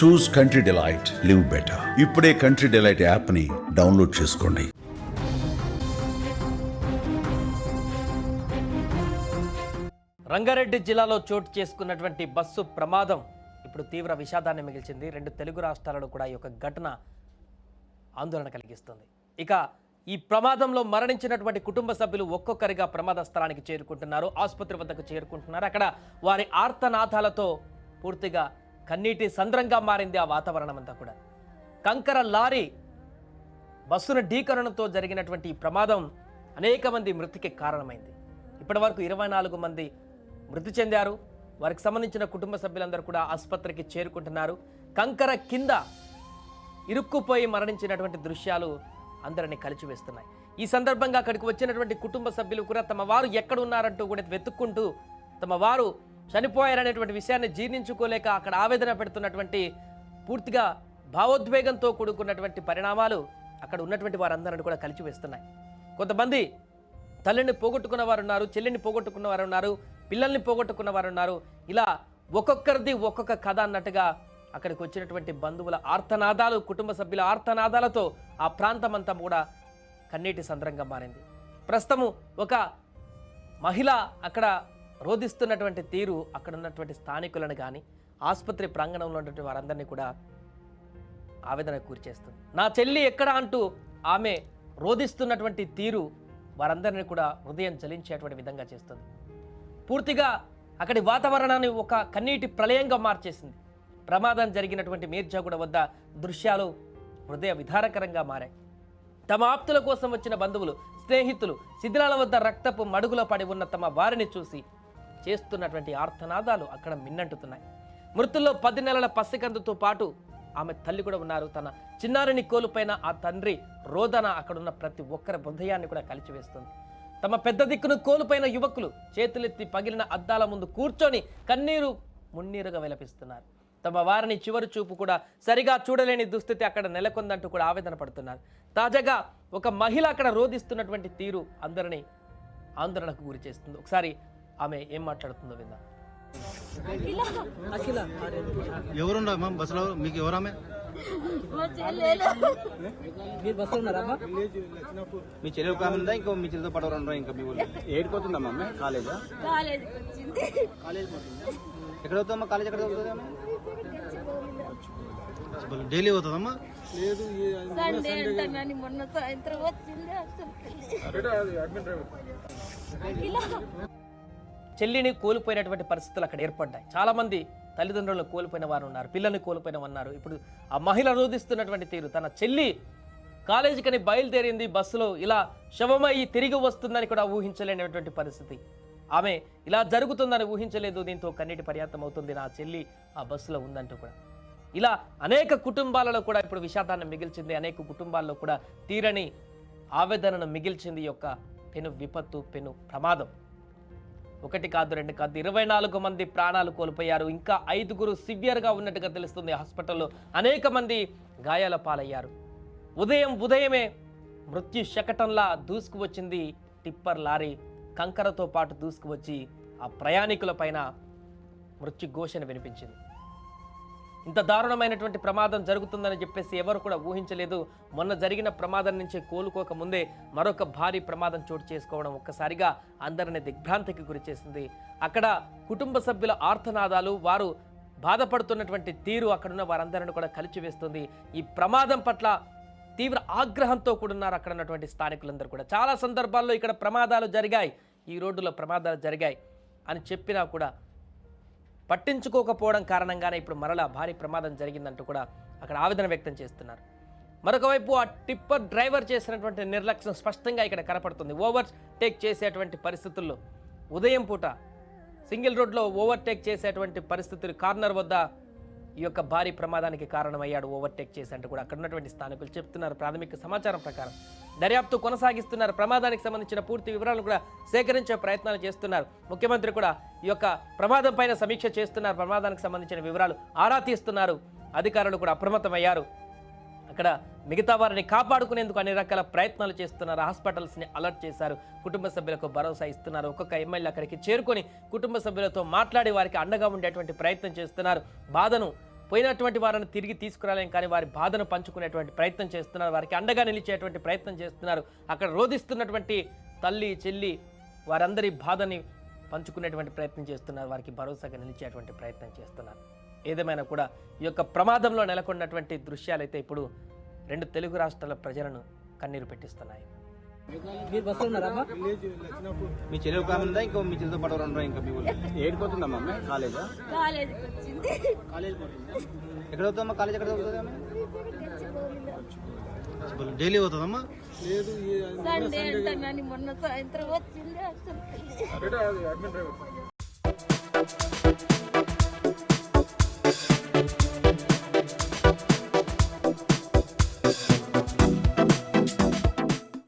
Choose Country Delight live better ఇప్పుడే country delight యాప్ని download చేసుకోండి. రంగారెడ్డి జిల్లాలో చోటు చేసుకున్నటువంటి బస్సు ప్రమాదం ఇప్పుడు తీవ్ర విషాదాన్ని మిగిల్చింది. రెండు తెలుగు రాష్ట్రాలలో కూడా ఈ యొక్క ఘటన ఆందోళన కలిగిస్తుంది. ఇక ఈ ప్రమాదంలో మరణించినటువంటి కుటుంబ సభ్యులు ఒక్కొక్కరిగా ప్రమాద స్థలానికి చేరుకుంటున్నారు ఆసుపత్రి వద్దకు చేరుకుంటున్నారు. అక్కడ వారి ఆర్తనాథాలతో పూర్తిగా కన్నీటి సంద్రంగా మారింది ఆ వాతావరణం అంతా కూడా. కంకర లారీ బస్సును ఢీకరణతో జరిగినటువంటి ఈ ప్రమాదం అనేక మంది మృతికి కారణమైంది. ఇప్పటి వరకు ఇరవై నాలుగు మంది మృతి చెందారు. వారికి సంబంధించిన కుటుంబ సభ్యులందరూ కూడా ఆసుపత్రికి చేరుకుంటున్నారు. కంకర కింద ఇరుక్కుపోయి మరణించినటువంటి దృశ్యాలు అందరిని కలిచివేస్తున్నాయి. ఈ సందర్భంగా అక్కడికి వచ్చినటువంటి కుటుంబ సభ్యులు కూడా తమ వారు ఎక్కడ ఉన్నారంటూ కూడా వెతుక్కుంటూ తమ వారు చనిపోయారనేటువంటి విషయాన్ని జీర్ణించుకోలేక అక్కడ ఆవేదన పెడుతున్నటువంటి పూర్తిగా భావోద్వేగంతో కూడుకున్నటువంటి పరిణామాలు అక్కడ ఉన్నటువంటి వారందరిని కూడా కలిచివేస్తున్నాయి. కొంతమంది తల్లిని పోగొట్టుకున్న వారు ఉన్నారు చెల్లిని పోగొట్టుకున్న వారు ఉన్నారు పిల్లల్ని పోగొట్టుకున్న వారు ఉన్నారు ఇలా ఒక్కొక్కరిది ఒక్కొక్క కథ అన్నట్టుగా అక్కడికి వచ్చినటువంటి బంధువుల ఆర్తనాదాలు కుటుంబ సభ్యుల ఆర్తనాదాలతో ఆ ప్రాంతం అంతా కూడా కన్నీటి సంద్రంగా మారింది. ప్రస్తుతము ఒక మహిళ అక్కడ రోధిస్తున్నటువంటి తీరు అక్కడ ఉన్నటువంటి స్థానికులను కానీ ఆసుపత్రి ప్రాంగణంలో ఉన్నటువంటి వారందరినీ కూడా ఆవేదనకు కూర్చేస్తుంది చేస్తుంది. నా చెల్లి ఎక్కడ అంటూ ఆమె రోధిస్తున్నటువంటి తీరు వారందరినీ కూడా హృదయం చలించేటువంటి విధంగా చేస్తుంది. పూర్తిగా అక్కడి వాతావరణాన్ని ఒక కన్నీటి ప్రళయంగా మార్చేసింది. ప్రమాదం జరిగినటువంటి మీర్జాగూడ వద్ద దృశ్యాలు హృదయ విధారకరంగా మారాయి. తమ ఆప్తుల కోసం వచ్చిన బంధువులు స్నేహితులు శిథిలాల వద్ద రక్తపు మడుగులో పడి ఉన్న తమ వారిని చూసి చేస్తున్నటువంటి ఆర్తనాదాలు అక్కడ మిన్నంటుతున్నాయి. మృతుల్లో పది నెలల పసికందుతో పాటు ఆమె తల్లి కూడా ఉన్నారు. తన చిన్నారిని కోల్పోయిన ఆ తండ్రి రోదన అక్కడున్న ప్రతి ఒక్కరి హృదయాన్ని కూడా కలిచివేస్తుంది. తమ పెద్ద దిక్కును కోల్పోయిన యువకులు చేతులెత్తి పగిలిన అద్దాల ముందు కూర్చొని కన్నీరు మున్నీరుగా విలపిస్తున్నారు. తమ వారిని చివరి చూపు కూడా సరిగా చూడలేని దుస్థితి అక్కడ నెలకొందంటూ కూడా ఆవేదన పడుతున్నారు. తాజాగా ఒక మహిళ అక్కడ రోధిస్తున్నటువంటి తీరు అందరినీ ఆందోళనకు గురి చేస్తుంది. ఒకసారి ఆమె ఏం మాట్లాడుతుందో విందాం. ఎవరున్నారు మ్యామ్ బస్సులో మీకు ఎవరామె మా చెల్లెలు. ఉందా? ఇంకో మీ చెల్లెలతో పాటు ఎవరు ఇంకా మీ ఊళ్ళో కాలేజా? కాలేజీకి వచ్చింది. ఎక్కడ అవుతుందమ్మా కాలేజ్ ఎక్కడ అవుతుంది అమ్మ డైలీ అవుతుందమ్మా మొన్న సాయంత్రం వచ్చింది చెల్లిని కోల్పోయినటువంటి పరిస్థితులు అక్కడ ఏర్పడ్డాయి. చాలామంది తల్లిదండ్రులను కోల్పోయిన వారు ఉన్నారు పిల్లల్ని కోల్పోయిన వారు ఉన్నారు. ఇప్పుడు ఆ మహిళ రోధిస్తున్నటువంటి తీరు తన చెల్లి కాలేజీకని బయలుదేరింది బస్సులో ఇలా శవమై తిరిగి వస్తుందని కూడా ఊహించలేనటువంటి పరిస్థితి. ఆమె ఇలా జరుగుతుందని ఊహించలేదు దీంతో కన్నీటి పర్యాంతం అవుతుంది నా చెల్లి ఆ బస్సులో ఉందంటూ కూడా. ఇలా అనేక కుటుంబాలలో కూడా ఇప్పుడు విషాదాన్ని మిగిల్చింది అనేక కుటుంబాల్లో కూడా తీరని ఆవేదనను మిగిల్చింది యొక్క పెను విపత్తు పెను ప్రమాదం. ఒకటి కాదు రెండు కాదు ఇరవై నాలుగు మంది ప్రాణాలు కోల్పోయారు. ఇంకా ఐదుగురు సివియర్గా ఉన్నట్టుగా తెలుస్తుంది హాస్పిటల్లో. అనేక మంది గాయాల పాలయ్యారు. ఉదయం ఉదయమే మృత్యు శకటంలా దూసుకువచ్చింది టిప్పర్ లారీ. కంకరతో పాటు దూసుకువచ్చి ఆ ప్రయాణికుల పైన మృత్యు ఘోషణ వినిపించింది. ఇంత దారుణమైనటువంటి ప్రమాదం జరుగుతుందని చెప్పేసి ఎవరు కూడా ఊహించలేదు. మొన్న జరిగిన ప్రమాదం నుంచి కోలుకోక ముందే మరొక భారీ ప్రమాదం చోటు చేసుకోవడం ఒక్కసారిగా అందరిని దిగ్భ్రాంతికి గురిచేసింది అక్కడ కుటుంబ సభ్యుల ఆర్తనాదాలు వారు బాధపడుతున్నటువంటి తీరు అక్కడున్న వారందరిని కూడా కలిచివేస్తుంది. ఈ ప్రమాదం పట్ల తీవ్ర ఆగ్రహంతో కూడున్నారు అక్కడ ఉన్నటువంటి స్థానికులందరూ కూడా. చాలా సందర్భాల్లో ఇక్కడ ప్రమాదాలు జరిగాయి. ఈ రోడ్డులో ప్రమాదాలు జరిగాయి అని చెప్పినా కూడా పట్టించుకోకపోవడం కారణంగానే ఇప్పుడు మరలా భారీ ప్రమాదం జరిగిందంటూ కూడా అక్కడ ఆవేదన వ్యక్తం చేస్తున్నారు. మరొకవైపు ఆ టిప్పర్ డ్రైవర్ చేసినటువంటి నిర్లక్ష్యం స్పష్టంగా ఇక్కడ కనపడుతుంది. ఓవర్ టేక్ చేసేటువంటి పరిస్థితుల్లో ఉదయం పూట సింగిల్ రోడ్లో ఓవర్టేక్ చేసేటువంటి పరిస్థితులు కార్నర్ వద్ద ఈ యొక్క భారీ ప్రమాదానికి కారణమయ్యాడు ఓవర్టేక్ చేసి అంటూ కూడా అక్కడ ఉన్నటువంటి స్థానికులు చెప్తున్నారు ప్రాథమిక సమాచారం ప్రకారం. దర్యాప్తు కొనసాగిస్తున్నారు. ప్రమాదానికి సంబంధించిన పూర్తి వివరాలను కూడా సేకరించే ప్రయత్నాలు చేస్తున్నారు. ముఖ్యమంత్రి కూడా ఈ యొక్క ప్రమాదం పైన సమీక్ష చేస్తున్నారు. ప్రమాదానికి సంబంధించిన వివరాలు ఆరా తీస్తున్నారు. అధికారులు కూడా అప్రమత్తమయ్యారు. అక్కడ మిగతా వారిని కాపాడుకునేందుకు అన్ని రకాల ప్రయత్నాలు చేస్తున్నారు. హాస్పిటల్స్ని అలర్ట్ చేశారు. కుటుంబ సభ్యులకు భరోసా ఇస్తున్నారు. ఒక్కొక్క ఎమ్మెల్యే అక్కడికి చేరుకొని కుటుంబ సభ్యులతో మాట్లాడి వారికి అండగా ఉండేటువంటి ప్రయత్నం చేస్తున్నారు. బాధను పోయినటువంటి వారిని తిరిగి తీసుకురాలేం కానీ వారి బాధను పంచుకునేటువంటి ప్రయత్నం చేస్తున్నారు. వారికి అండగా నిలిచేటువంటి ప్రయత్నం చేస్తున్నారు. అక్కడ రోధిస్తున్నటువంటి తల్లి చెల్లి వారందరి బాధని పంచుకునేటువంటి ప్రయత్నం చేస్తున్నారు. వారికి భరోసాగా నిలిచేటువంటి ప్రయత్నం చేస్తున్నారు. ఏదేమైనా కూడా ఈ యొక్క ప్రమాదంలో నెలకొన్నటువంటి దృశ్యాలు అయితే ఇప్పుడు రెండు తెలుగు రాష్ట్రాల ప్రజలను కన్నీరు పెట్టిస్తున్నాయి. మీరు బస్సులో ఉన్నారా మీ ఉందా? ఇంకో మీ చెల్లితో పాటు రెండు ఇంకా మీ కాలేజా? ఎక్కడ అవుతుందమ్మా కాలేజ్ ఎక్కడ అవుతుంది డైలీ అవుతుందమ్మా సండే అంటానని మొన్న సాయంత్రం వచ్చింది